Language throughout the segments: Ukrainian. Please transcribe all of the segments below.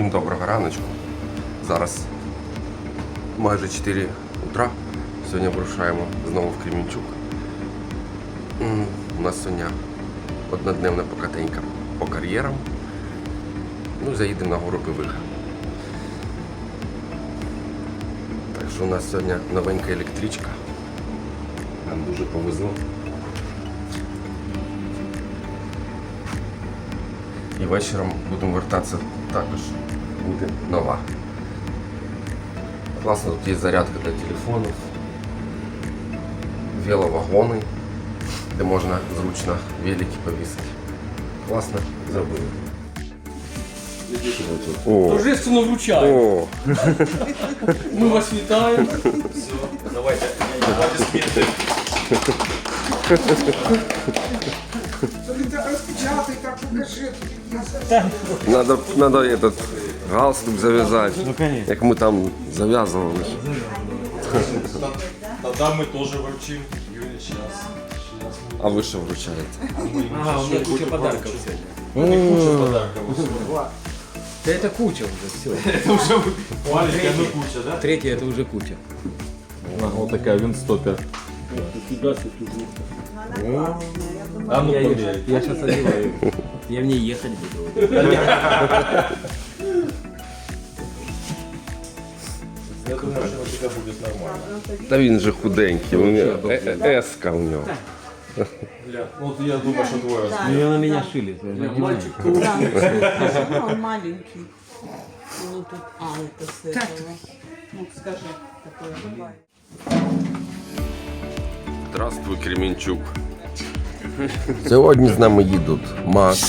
Всім доброго раночку. Зараз майже 4 утра. Сьогодні вирушаємо знову в Кремінчук. У нас сьогодні однодневна покатенька по кар'єрам. Ну, заїдемо на гору Пивиха. Так що у нас сьогодні новенька електричка. Нам дуже повезло. І вечором будемо вертатися також буде нова. Класно, тут є зарядка для телефонів, веловагони, де можна зручно велики повісити. Класно зробили. О, Торжественно вручаю. о, Ми вас вітаємо. Давайте, давайте сміти. Распечатай, так покажи. Я надо, надо этот галстук завязать, Ну, конечно. як ми там зав'язували. Тогда мы тоже вручим. Юля, сейчас. А ви що вручаєте? Ага, у меня куча подарков сегодня. не куча подарков. Да это куча уже, все. Это уже маленькая, но куча, да? Третья это уже куча. Вот такая винстопер. А ну Я, я сейчас одеваю. Я в ней ехать буду. Та він же худенький, у нього е- е- еска у нього. Бля, ну вот я думаю, что твой размер. Ну, ее на меня шили. Мальчик. Да, он маленький. Ну тут, а, это с этого. Ну, скажи, такое бывает. Здравствуй, Кременчук. Сьогодні з нами їдуть Макс,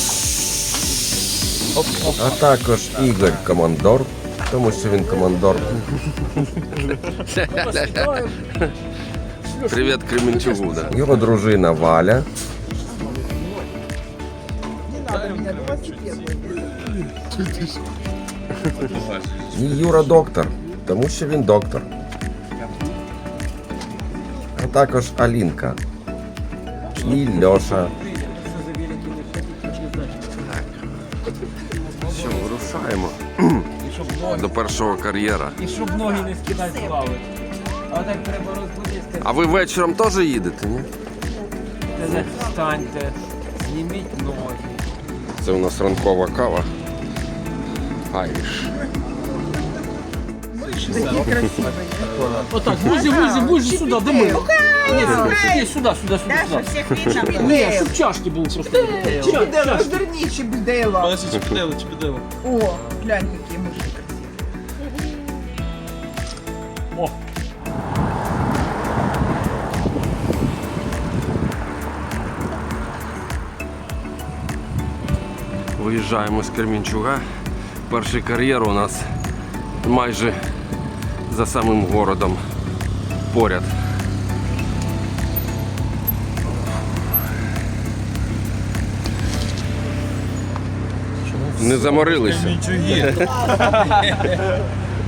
а також Ігор Командор, тому що він командор. Привіт Кременчугу. Да. Його дружина Валя. І Юра доктор, тому що він доктор. А також Алінка. І Льоша. До першого кар'єра. І щоб ноги не скидати плавати. А так треба розбудити. А ви вечором теж їдете, ні? Сказати, встаньте, зніміть ноги. Це у нас ранкова кава. Айш. Отак, вузі, вузі, вузі сюди, мене. Ні, сюди, сюди, сюди, сюди. Ні, щоб чашки були просто. Ча- Чебедела, чашки. разверни Чебедела. Подожди, чепидела, чепидела. О, глянь, какие мыши Виїжджаємо з Кремінчуга. Перший кар'єр у нас майже за самим городом поряд. Не заморилися.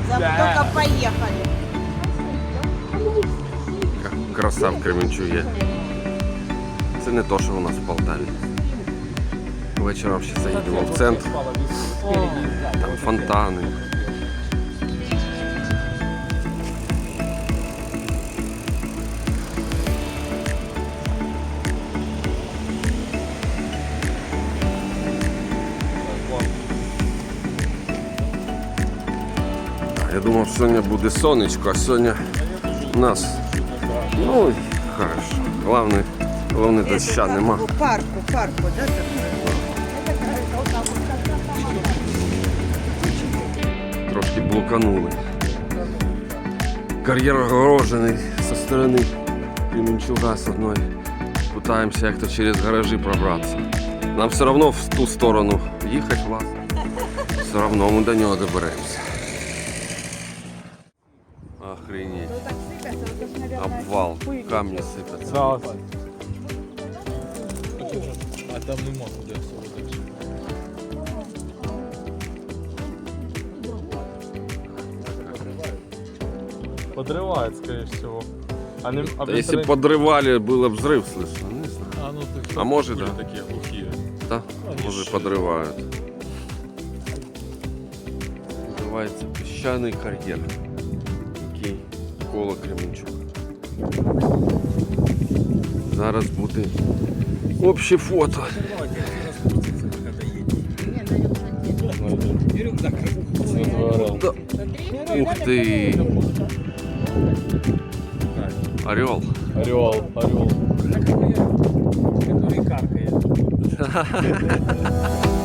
Только поехали. Краса в Кременчугі. Це не то, що у нас в Полтаві. Вечором ще заїдемо в центр. Там фонтани. Я думав, що сьогодні буде сонечко, а сьогодні у нас ну хорошо. Главное, главное доща нема. Парку, парку, да, Трошки блуканули. Кар'єр огорожений со сторони Кременчуга з одної. Пытаємося як-то через гаражі пробратися. Нам все одно в ту сторону їхати власне. Все одно ми до нього доберемося. Охренеть. Обвал. Камні сипляться. А там нема куди особо Подрывает, скорее всего. Они, а Та Якщо вертолет- подривали, було б взрив слышно. Не знаю. А ну ты А може, да. такие глухие. Та, Вони може ж- подривають. називається піщаний кар'єр, який коло Кременчук. Зараз буде обще фото. Да. Ух ти! Орел. Орел, орел. Который каркає.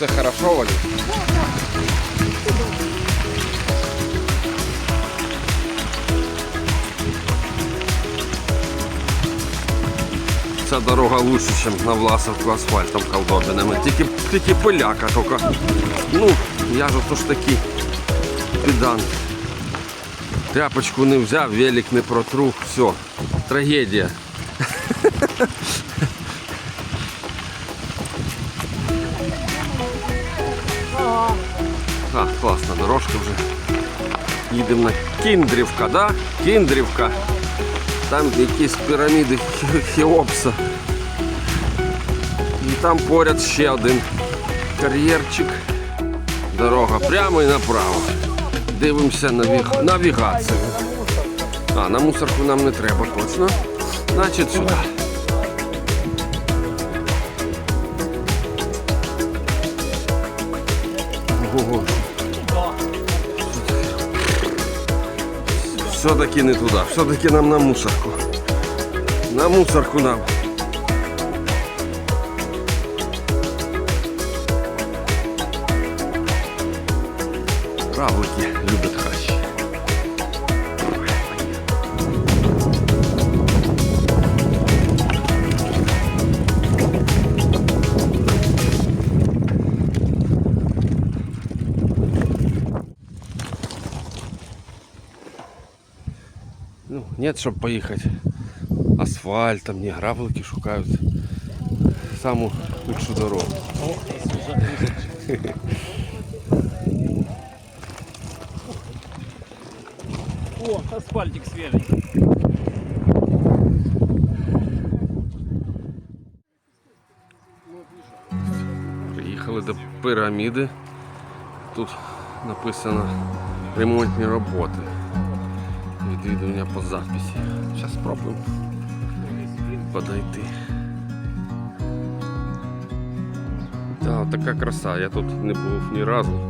Все хорошо, Валю? Ця дорога лучше, ніж на Власовку асфальтом колдобинами. Тільки, тільки поляка тільки. Ну, я ж то ж такий педант. Тряпочку не взяв, велик не протру, все, трагедія. Класна дорожка вже. Їдемо на Кіндрівка, да? Кіндрівка. Там якісь піраміди Хеопса. І там поряд ще один кар'єрчик. Дорога прямо і направо. Дивимося навіг... навігацію. А, на мусорку нам не треба точно. Значить сюди. Ого. Все-таки не туди, все-таки нам на мусорку. На мусорку нам. Равлики любят хащ. Нет, чтобы поехать асфальтом, не гравлики шукают саму лучшую дорогу. О, асфальтик свежий. Приїхали до піраміди. Тут написано ремонтні роботи. Відвідування по записі. Зараз спробуємо подойти. Так, така краса, я тут не був ні разу.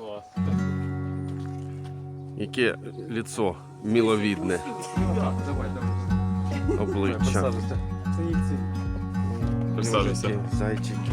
Клас. Яке лицо миловидное? Обличчя. Присаджуйся. Зайчики.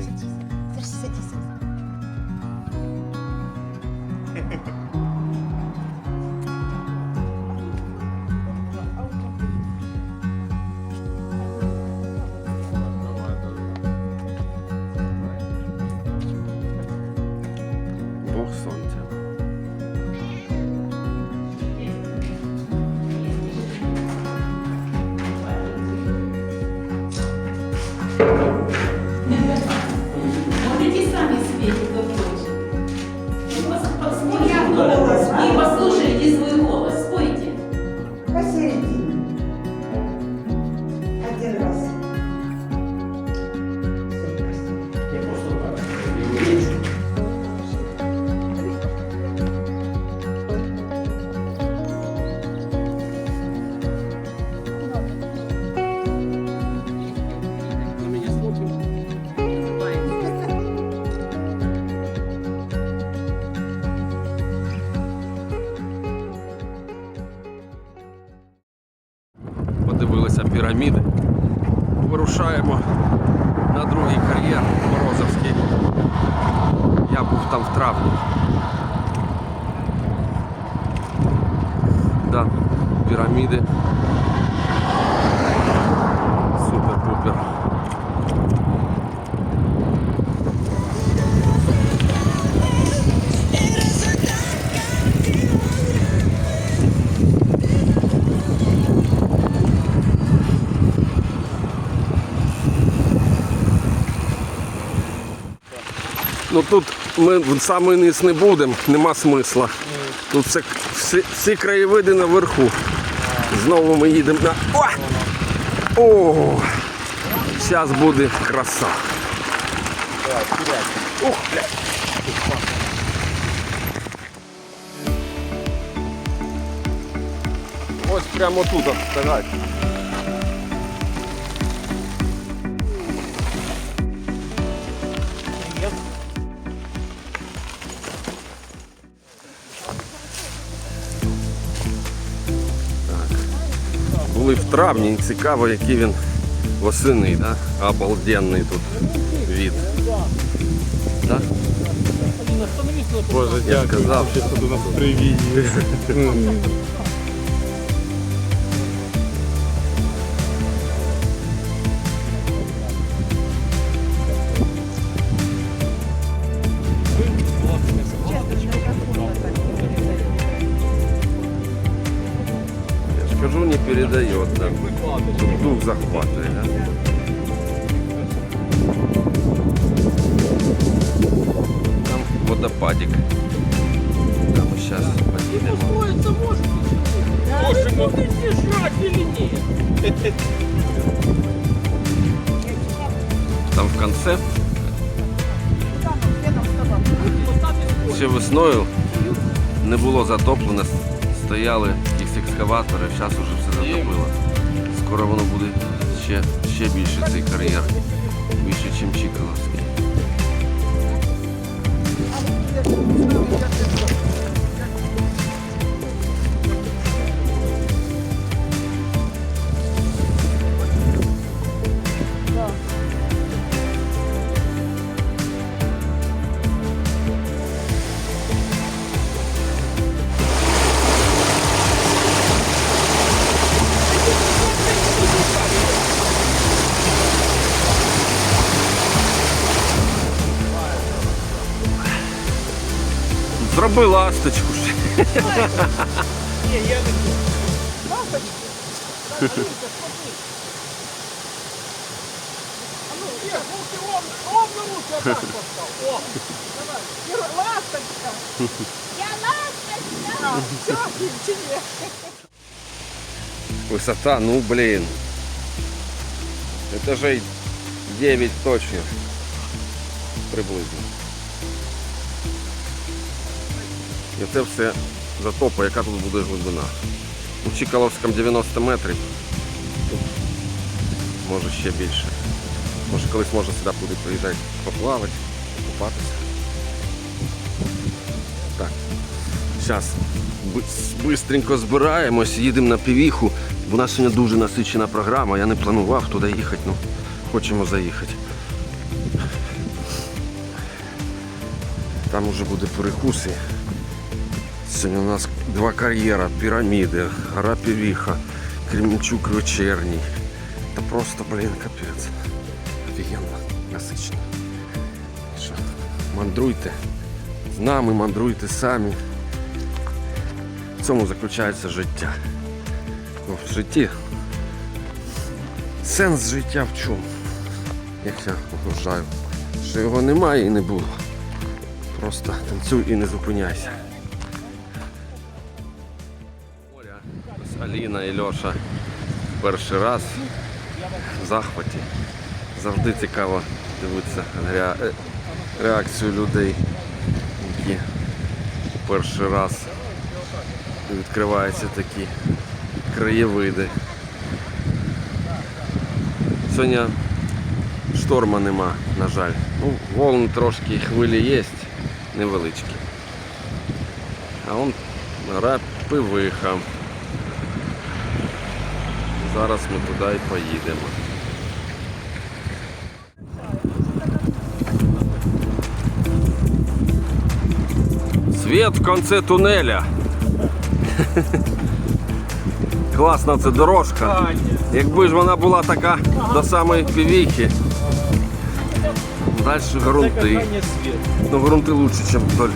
Піраміди. Вирушаємо на другий кар'єр Морозовський. Я був там в травні. Да, піраміди. Ну тут ми в самий низ не будемо, нема смисла. Тут все, всі, всі краєвиди наверху. Знову ми їдемо на. О! О! Зараз буде краса. Ух, блядь. Ось прямо тут вставай. Були в травні, цікаво, який він восени, да? Обалденний тут вид. Да? Боже, Я дякую. сказав. що тут у нас привіт. Тут дух захватывает, да. Там водопадик. Да, мы сейчас поедем. Боже мой, ты съезжать или нет? Там в конце ще весною не було затоплено, стояли якісь екскаватори, зараз вже все затопило. Скоро воно буде ще, ще більше цей кар'єр, більше, ніж Чікаловський. Купи ласточку. Ні, я не буду. Ласточку. О, давай. Ласточка. Я ласточка. Все, тебе. Высота, ну блин. это же 9 точно. приблизительно. І це все затопа, яка тут буде глибина. У Чікаловському 90 метрів. Тут може ще більше. Може колись можна сюди буде приїжджати поплавати, купатися. Так. Зараз швидко збираємось, їдемо на півіху. У нас сьогодні дуже насичена програма. Я не планував туди їхати, ну хочемо заїхати. Там уже буде перекуси. У нас два кар'єра, піраміди, гора Півіха, Кремінчук вечірній. Та просто, блін, капець. Офігенно, насичено. Що, мандруйте. З нами мандруйте самі. В цьому заключається життя. Ну, в житті. Сенс життя в чому? Як я вважаю, що його немає і не було. Просто танцюй і не зупиняйся. Аліна і Льоша перший раз в захваті. Завжди цікаво дивитися е, реакцію людей, які перший раз відкриваються такі краєвиди. Сьогодні шторма нема, на жаль. Ну, волн трошки хвилі є, невеличкі. А он гора пивиха. Зараз ми туди і поїдемо. Світ в кінці тунеля. Класна це дорожка. Якби ж вона була така до самої півіхи. Далі грунти. Ну, грунти лучше, ніж вдоль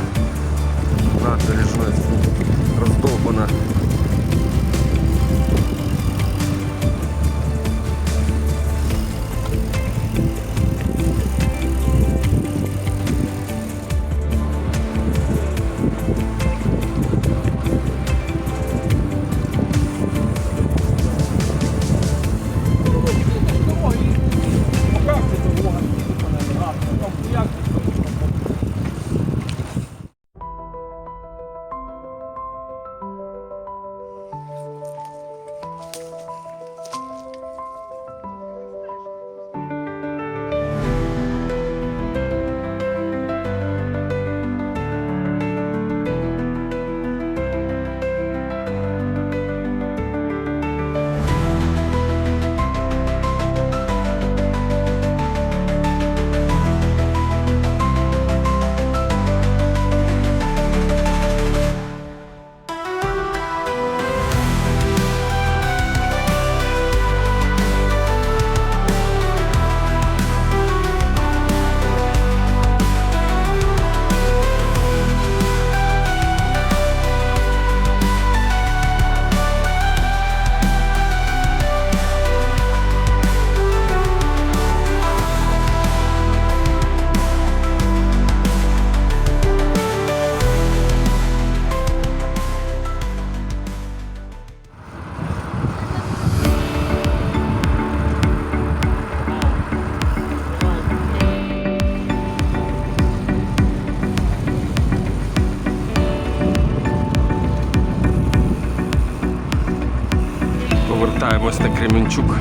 Повертаємось Кременчук.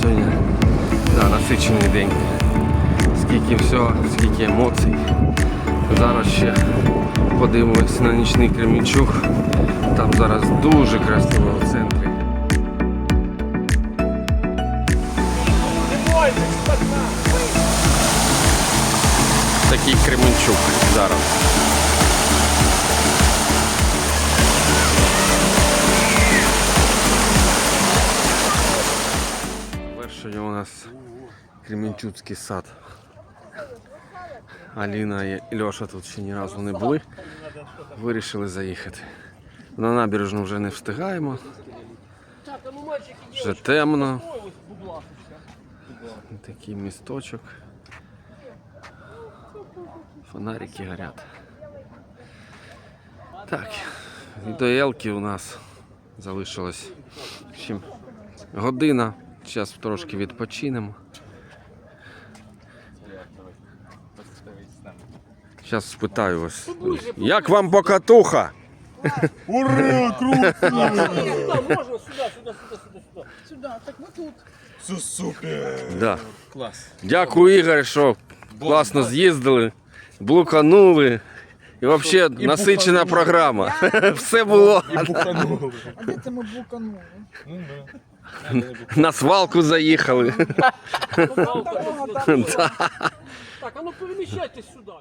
Сьогодні да, насичений день. Скільки всього, скільки емоцій. Зараз ще подивимось на нічний Кременчук. Там зараз дуже красиво в центрі. Такий Кременчук зараз. Нас Кременчуцький сад. Аліна і Льоша тут ще ні разу не були. Вирішили заїхати. На набережну вже не встигаємо. Вже темно. Такий місточок. Фонарики горять. Так, до Елки у нас залишилось година. Зараз трошки відпочинемо. Зараз спитаю вас. Як вам покатуха? Сюди, так ми тут. Це супер! Да. Клас. Дякую, Ігор, що класно з'їздили, блуканули. І взагалі насичена програма. Все було. А де це ми буканули? На свалку заїхали. Там такого там Да. Так, а ну переміщайтесь сюди.